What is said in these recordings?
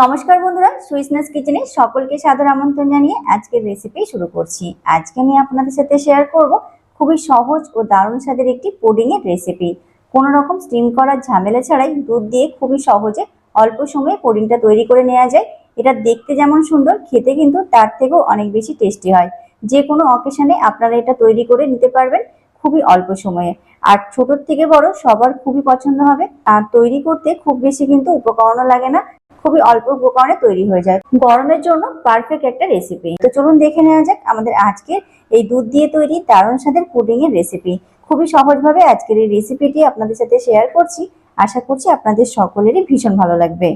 নমস্কার বন্ধুরা, সুইসনেস কিচেনে সকলকে সাদর আমন্ত্রণ জানিয়ে আজকের রেসিপি শুরু করছি। আজকে আমি আপনাদের সাথে শেয়ার করব খুবই সহজ ও দারুণ স্বাদের একটি পুডিং এর রেসিপি কোনো রকম স্টিম করার ঝামেলা ছাড়াই দুধ দিয়ে খুবই সহজে অল্প সময়ে পুডিংটা তৈরি করে নেওয়া যায়। এটা দেখতে যেমন সুন্দর, খেতে কিন্তু তার থেকেও অনেক বেশি টেস্টি হয়। যে কোনো অকেশনে আপনারা এটা তৈরি করে নিতে পারবেন খুবই অল্প সময়ে। আর ছোটোর থেকে বড় সবার খুবই পছন্দ হবে। আর তৈরি করতে খুব বেশি কিন্তু উপকরণও লাগে না। খুবই অল্প উপকরণে তৈরি হয়ে যায়। গরমের জন্য পারফেক্ট একটা রেসিপি তো চলুন দেখে নেওয়া যাক আমাদের আজকের এই দুধ দিয়ে তৈরি দারুণ স্বাদের পুডিং এর রেসিপি খুবই সহজভাবে আজকের এই রেসিপিটি আপনাদের সাথে শেয়ার করছি। আশা করছি আপনাদের সকলেরই ভীষণ ভালো লাগবে।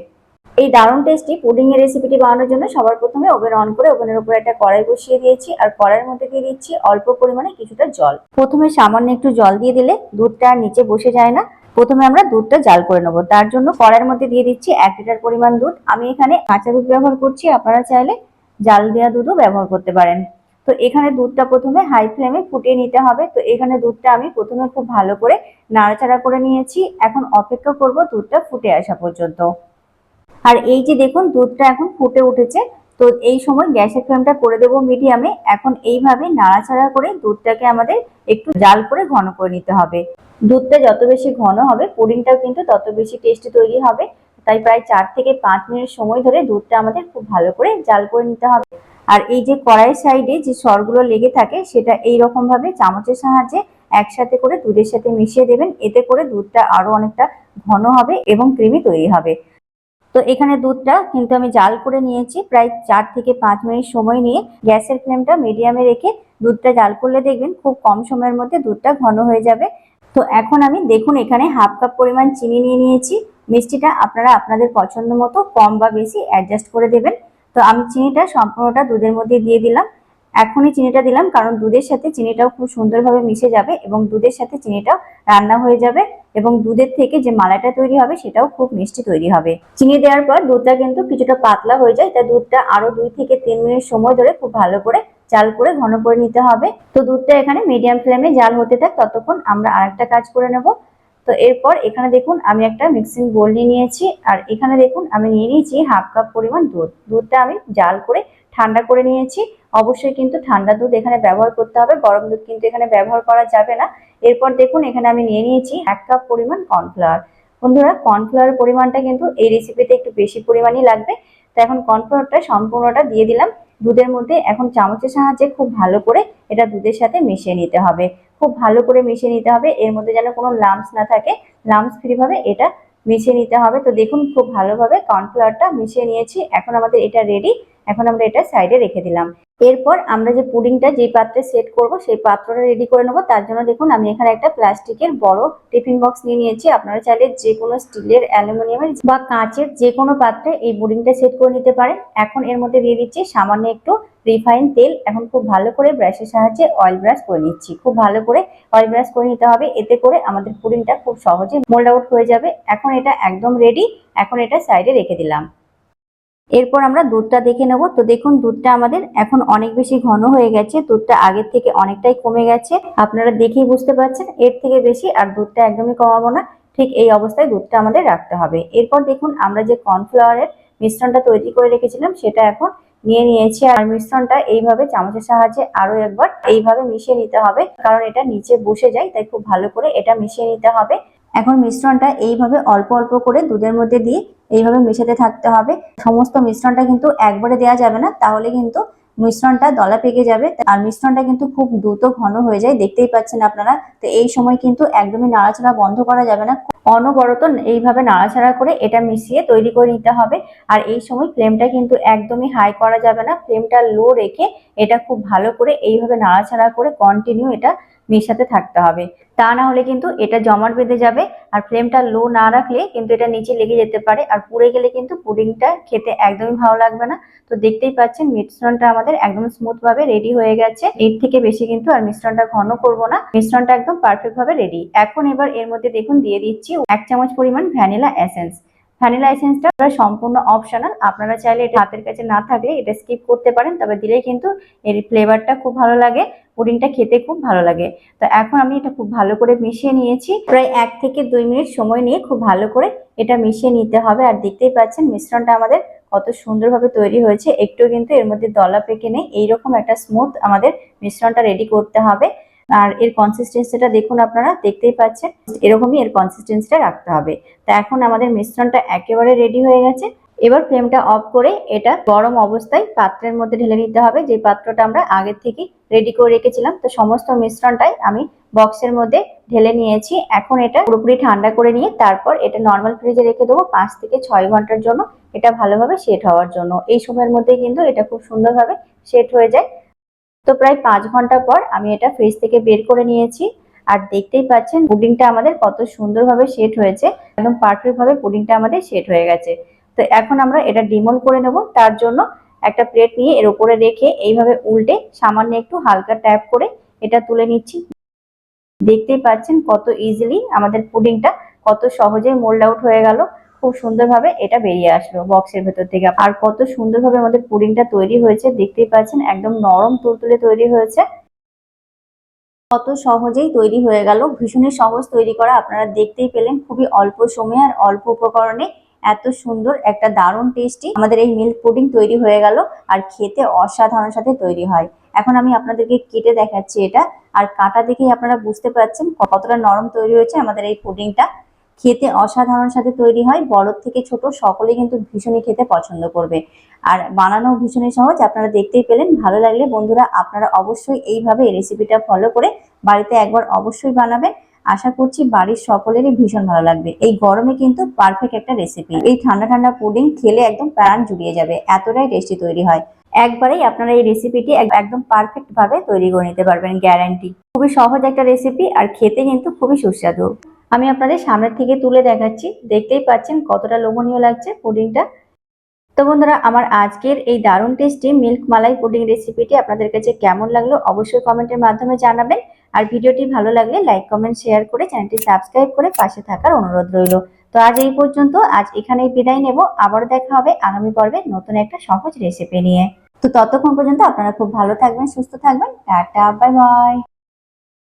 এই দারুণ টেস্টি পুডিং এর রেসিপিটি বানানোর জন্য সবার প্রথমে ওভেন অন করে ওভেনের উপর একটা কড়াই বসিয়ে দিয়েছি আর কড়াইয়ের মধ্যে দিয়ে দিচ্ছি অল্প পরিমাণে কিছুটা জল। প্রথমে সামান্য একটু জল দিয়ে দিলে দুধটা নিচে বসে যায় না। প্রথমে আমরা দুধটা জাল করে নেব। তার জন্য কড়াইয়ের মধ্যে দিয়ে দিচ্ছি এক লিটার পরিমাণ দুধ। আমি এখানে কাঁচা দুধ ব্যবহার করছি, আপনারা চাইলে জাল দেওয়া দুধও ব্যবহার করতে পারেন। তো এখানে দুধটা প্রথমে হাই ফ্লেমে ফুটিয়ে নিতে হবে। তো এখানে দুধটা আমি প্রথমে খুব ভালো করে নাড়াচাড়া করে নিয়েছি। এখন অপেক্ষা করব দুধটা ফুটে আসা পর্যন্ত। আর এই যে দেখুন, দুধটা এখন ফুটে উঠেছে। তো এই সময় গ্যাসের ফ্লেমটা করে দেবো মিডিয়ামে। এখন এইভাবে নাড়াচাড়া করে দুধটাকে আমাদের একটু জাল করে ঘন করে নিতে হবে। দুধটা যত বেশি ঘন হবে, পুডিংটাও কিন্তু তত বেশি টেস্টি তৈরি হবে। তাই প্রায় চার থেকে পাঁচ মিনিট সময় ধরে দুধটা আমাদের খুব ভালো করে জাল করে নিতে হবে। আর এই যে কড়াইয়ের সাইডে যে সরগুলো লেগে থাকে, সেটা এই ভাবে চামচের সাহায্যে একসাথে করে দুধের সাথে মিশিয়ে দেবেন। এতে করে দুধটা আরও অনেকটা ঘন হবে এবং ক্রিমি তৈরি হবে। তো এখানে দুধটা কিন্তু আমি জাল করে নিয়েছি, প্রায় চার থেকে পাঁচ মিনিট সময় নিয়ে গ্যাসের ফ্লেমটা মিডিয়ামে রেখে দুধটা জাল করলে দেখবেন খুব কম সময়ের মধ্যে দুধটা ঘন হয়ে যাবে। তো এখন আমি দেখুন এখানে হাফ কাপ পরিমাণ চিনি নিয়ে নিয়েছি, মিষ্টিটা আপনারা আপনাদের পছন্দ মতো কম বা বেশি অ্যাডজাস্ট করে দেবেন। তো আমি চিনিটা সম্পূর্ণটা দুধের মধ্যে দিয়ে দিলাম। এখনই চিনিটা দিলাম, কারণ দুধের সাথে চিনিটাও খুব সুন্দরভাবে মিশে যাবে এবং দুধের সাথে চিনিটাও রান্না হয়ে যাবে এবং দুধের থেকে যে মালাইটা তৈরি হবে সেটাও খুব মিষ্টি তৈরি হবে। চিনি দেওয়ার পর দুধটা কিন্তু কিছুটা পাতলা হয়ে যায়, তাই দুধটা আরও দুই থেকে তিন মিনিট সময় ধরে খুব ভালো করে জাল করে ঘন করে নিতে হবে। তো দুধটা এখানে মিডিয়াম ফ্লেমে জাল হতে থাক, ততক্ষণ আমরা আরেকটা কাজ করে নেব। তো এরপর এখানে দেখুন আমি একটা মিক্সিং বোল নিয়ে নিয়েছি, আর এখানে দেখুন আমি নিয়ে নিয়েছি হাফ কাপ পরিমাণ দুধ। দুধটা আমি জাল করে ঠান্ডা করে নিয়েছি। অবশ্যই কিন্তু ঠান্ডা দুধ এখানে ব্যবহার করতে হবে। গরম দুধ কিন্তু এখানে ব্যবহার করা যাবে না। এরপর দেখুন, এখানে আমি নিয়ে নিয়েছি এক কাপ পরিমাণ কর্নফ্লাওয়ার। বন্ধুরা কর্নফ্লাওয়ার পরিমাণটা কিন্তু এই রেসিপিতে একটু বেশি পরিমাণই লাগবে। তো এখন কর্নফ্লাওয়ারটা সম্পূর্ণটা দিয়ে দিলাম। দুধের মধ্যে এখন চামচের সাহায্যে খুব ভালো করে এটা দুধের সাথে মিশিয়ে নিতে হবে। খুব ভালো করে মিশিয়ে নিতে হবে। এর মধ্যে যেন কোনো লাম্পস না থাকে, লাম্পস ফ্রিভাবে এটা মিশিয়ে নিতে হবে। তো দেখুন, খুব ভালোভাবে কর্নফ্লাওয়ারটা মিশিয়ে নিয়েছি। এখন আমাদের এটা রেডি এখন আমরা এটা সাইডে রেখে দিলাম। এরপর আমরা যে পুডিংটা যে পাত্রে সেট করব, সেই পাত্রটা রেডি করে নেব। তার জন্য দেখুন, আমি এখানে একটা প্লাস্টিকের বড় টিফিন বক্স নিয়ে নিয়েছি। আপনারা চাইলে যে কোনো স্টিলের অ্যালুমিনিয়ামের বা কাঁচের যে কোনো পাত্রে এই পুডিংটা সেট করে নিতে পারেন। এখন এর মধ্যে দিয়ে দিচ্ছি সামান্য একটু রিফাইন তেল। এখন খুব ভালো করে ব্রাশের সাহায্যে অয়েল ব্রাশ করে নিচ্ছি। খুব ভালো করে অয়েল ব্রাশ করে নিতে হবে। এতে করে আমাদের পুডিংটা খুব সহজে মোল্ড আউট হয়ে যাবে। এখন এটা একদম রেডি এখন এটা সাইডে রেখে দিলাম। এরপর আমরা দুধটা দেখে নেব। তো দেখুন, দুধটা আমাদের এখন অনেক বেশি ঘন হয়ে গেছে। দুধটা আগের থেকে অনেকটাই কমে গেছে। আপনারা দেখেই বুঝতে পারছেন, এর থেকে বেশি আর দুধটা একদমই কমাবো না। ঠিক এই অবস্থায় দুধটা আমাদের রাখতে হবে। এরপর দেখুন, আমরা যে কর্নফ্লাওয়ারের মিশ্রণটা তৈরি করে রেখেছিলাম, সেটা এখন নিয়ে নিয়েছি। আর মিশ্রণটা এইভাবে চামচের সাহায্যে আরও একবার এইভাবে মিশিয়ে নিতে হবে। কারণ এটা নিচে বসে যায়, তাই খুব ভালো করে এটা মিশিয়ে নিতে হবে। এখন মিশ্রণটা এইভাবে অল্প অল্প করে দুধের মধ্যে দিয়ে এইভাবে মেশাতে থাকতে হবে। সমস্ত মিশ্রণটা কিন্তু একবারে দেওয়া যাবে না, তাহলে কিন্তু মিশ্রণটা দলা পেকে যাবে। আর মিশ্রণটা কিন্তু খুব দ্রুত ঘন হয়ে যায়, দেখতেই পাচ্ছেন আপনারা। তো এই সময় কিন্তু একদমই নাড়াচাড়া বন্ধ করা যাবে না। অনবরত এইভাবে নাড়াচাড়া করে এটা মিশিয়ে তৈরি করে নিতে হবে। আর এই সময় ফ্লেমটা কিন্তু একদমই হাই করা যাবে না। ফ্লেমটা লো রেখে এটা খুব ভালো করে এইভাবে নাড়াচাড়া করে কন্টিনিউ এটা মেশাতে থাকতে হবে। তা না হলে কিন্তু এটা জমাট বেঁধে যাবে আর ফ্লেমটা লো না রাখলে কিন্তু এটা নিচে লেগে যেতে পারে আর পুড়ে গেলে কিন্তু পুডিংটা খেতে একদমই ভালো লাগবে না। তো দেখতেই পাচ্ছেন মিশ্রণটা আমাদের একদম স্মুথ ভাবে রেডি হয়ে গেছে। এর থেকে বেশি কিন্তু আর মিশ্রণটা ঘন করব না। মিশ্রণটা একদম পারফেক্ট ভাবে রেডি এখন এবার এর মধ্যে দেখুন দিয়ে দিচ্ছি এক চামচ পরিমাণ ভ্যানিলা এসেন্স ভ্যানিলা লাইসেন্সটা সম্পূর্ণ অপশনাল আপনারা চাইলে এটা হাতের কাছে না থাকলে এটা স্কিপ করতে পারেন, তবে দিলে কিন্তু এর ফ্লেভারটা খুব ভালো লাগে, পুডিংটা খেতে খুব ভালো লাগে। তো এখন আমি এটা খুব ভালো করে মিশিয়ে নিয়েছি। প্রায় এক থেকে দুই মিনিট সময় নিয়ে খুব ভালো করে এটা মিশিয়ে নিতে হবে। আর দেখতেই পাচ্ছেন মিশ্রণটা আমাদের কত সুন্দরভাবে তৈরি হয়েছে। একটু কিন্তু এর মধ্যে দলা পেকে নেই। এইরকম একটা স্মুথ আমাদের মিশ্রণটা রেডি করতে হবে। আর এর কনসিস্টেন্সিটা দেখুন আপনারা, দেখতেই পাচ্ছেন, এরকমই এর কনসিস্টেন্সিটা রাখতে হবে। তা এখন আমাদের মিশ্রণটা একেবারে রেডি হয়ে গেছে। এবার ফ্লেমটা অফ করে এটা গরম অবস্থায় পাত্রের মধ্যে ঢেলে নিতে হবে। যে পাত্রটা আমরা আগের থেকে রেডি করে রেখেছিলাম, তো সমস্ত মিশ্রণটাই আমি বক্সের মধ্যে ঢেলে নিয়েছি। এখন এটা পুরোপুরি ঠান্ডা করে নিয়ে তারপর এটা নর্মাল ফ্রিজে রেখে দেবো পাঁচ থেকে ছয় ঘণ্টার জন্য। এটা ভালোভাবে সেট হওয়ার জন্য। এই সময়ের মধ্যে কিন্তু এটা খুব সুন্দরভাবে সেট হয়ে যায়। তো প্রায় পাঁচ ঘণ্টা পর আমি এটা ফ্রিজ থেকে বের করে নিয়েছি। আর দেখতেই পাচ্ছেন, পুডিংটা আমাদের কত সুন্দরভাবে সেট হয়েছে। একদম পারফেক্ট ভাবে পুডিংটা আমাদের সেট হয়ে গেছে। তো এখন আমরা এটা ডিমল করে নেব। তার জন্য একটা প্লেট নিয়ে এর উপরে রেখে এইভাবে উল্টে সামান্য একটু হালকা ট্যাপ করে এটা তুলে নিচ্ছি। দেখতেই পাচ্ছেন কত ইজিলি আমাদের পুডিংটা কত সহজেই মোল্ড আউট হয়ে গেল। খুব সুন্দরভাবে এটা বেরিয়ে আসলো বক্সের ভেতর থেকে। আর কত সুন্দরভাবে আমাদের পুডিংটা তৈরি হয়েছে, দেখতেই পাচ্ছেন, একদম নরম তুলতুলে তৈরি হয়েছে। কত সহজেই তৈরি হয়ে গেল, ভীষণই সহজ তৈরি করা, আপনারা দেখতেই পেলেন, খুবই অল্প সময়ে আর অল্প উপকরণে এত সুন্দর একটা দারুণ টেস্টি আমাদের এই মিল্ক পুডিং তৈরি হয়ে গেল, আর খেতে অসাধারণ সাথে তৈরি হয়। এখন আমি আপনাদেরকে কেটে দেখাচ্ছি এটা, আর কাটা দেখেই আপনারা বুঝতে পারছেন কতটা নরম তৈরি হয়েছে আমাদের এই পুডিংটা খেতে অসাধারণ সাথে তৈরি হয়। বড় থেকে ছোট সকলেই কিন্তু ভীষণই খেতে পছন্দ করবে। আর বানানো ভীষণই সহজ, আপনারা দেখতেই পেলেন। ভালো লাগলে বন্ধুরা আপনারা অবশ্যই এইভাবে এই রেসিপিটা ফলো করে বাড়িতে একবার অবশ্যই বানাবেন। আশা করছি বাড়ির সকলেরই ভীষণ ভালো লাগবে। এই গরমে কিন্তু পারফেক্ট একটা রেসিপি এই ঠান্ডা ঠান্ডা পুডিং খেলে একদম প্রাণ জুড়িয়ে যাবে। এতটাই টেস্টি তৈরি হয়। একবারেই আপনারা এই রেসিপিটি একদম পারফেক্ট ভাবে তৈরি করে নিতে পারবেন গ্যারান্টি খুবই সহজ একটা রেসিপি আর খেতে কিন্তু খুবই সুস্বাদু। আমি আপনাদের সামনের থেকে তুলে দেখাচ্ছি। দেখতেই পাচ্ছেন কতটা লোভনীয় লাগছে পুডিংটা। তো বন্ধুরা, আমার আজকের এই দারুণ টেস্টি মিল্ক মালাই পুডিং রেসিপিটি আপনাদের কাছে কেমন লাগল অবশ্যই কমেন্টের মাধ্যমে জানাবেন। আর ভিডিওটি ভালো লাগলে লাইক কমেন্ট শেয়ার করে চ্যানেলটি সাবস্ক্রাইব করে পাশে থাকার অনুরোধ রইল। তো আজ এই পর্যন্ত, আজ এখানেই বিদায় নেব। আবার দেখা হবে আগামী পর্বে নতুন একটা সহজ রেসিপি নিয়ে। তো ততক্ষণ পর্যন্ত আপনারা খুব ভালো থাকবেন সুস্থ থাকবেন টাটা বাই বাই